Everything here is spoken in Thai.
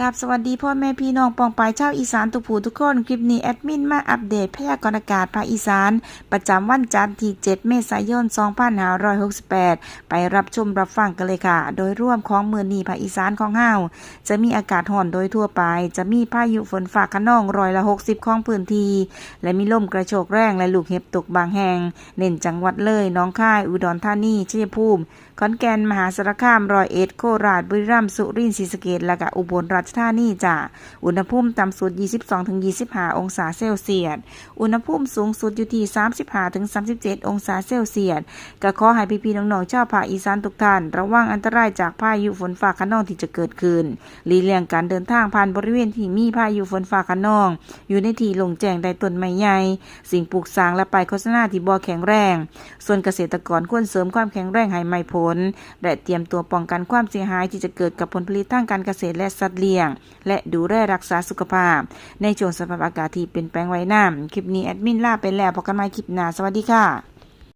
กับสวัสดีพ่อแม่พี่น้องปองปายชาวอีสานทุกผู้ทุกคน คลิปนี้แอดมินมาอัปเดตพยากรณ์อากาศภาคอีสาน ประจำวันจันทร์ที่ 7 เมษายน 2568 ไปรับชมรับฟังกันเลยค่ะ โดยร่วมของมือนีภาคอีสานของเฮาจะมีอากาศห่อนโดยทั่วไป จะมีพายุฝนฟ้าขนองร้อยละ 60 ของพื้นที่ และมีลมกระโชกแรงและลูกเห็บตกบางแห่ง เน้นจังหวัดเลยน้องคาย อุดรธานีชัยภูมิขอนแก่นมหาสารคามร้อยเอ็ดโคราชบุรีรัมย์สุรินทร์ศรีสะเกษและก็อุบลราชธานีจ้ะอุณหภูมิต่ำสุด 22-25 องศาเซลเซียส อุณหภูมิสูงสุดอยู่ที่ 35-37 องศาเซลเซียสก็ขอให้พี่ๆน้องๆชาวภาคอีสานทุกท่าน ระวังอันตรายจากพายุฝนฟ้าคะนองที่จะเกิดขึ้นหลีกเลี่ยงการเดินทางผ่านบริเวณที่มีพายุฝนฟ้าคะนอง อยู่ในที่ลงแจ้งใดต้นไม้ใหญ่สิ่งปลูกสร้างและไปายโฆษณาที่บ่แข็งแรง ส่วนเกษตรกรควรเสริมความแข็งแรงให้ไม่ผลและเตรียมตัวป้องกันความเสียหายที่จะเกิดกับผลผลิตทางการเกษตรและสัตว์เลี้ยงลี่ยง และดูแลรักษาสุขภาพ ในช่วงสภาพอากาศที่เปลี่ยนแปลงไว้น้ำคลิปนี้แอดมินลาไปแล้วพบกันใหม่คลิปหน้าสวัสดีค่ะ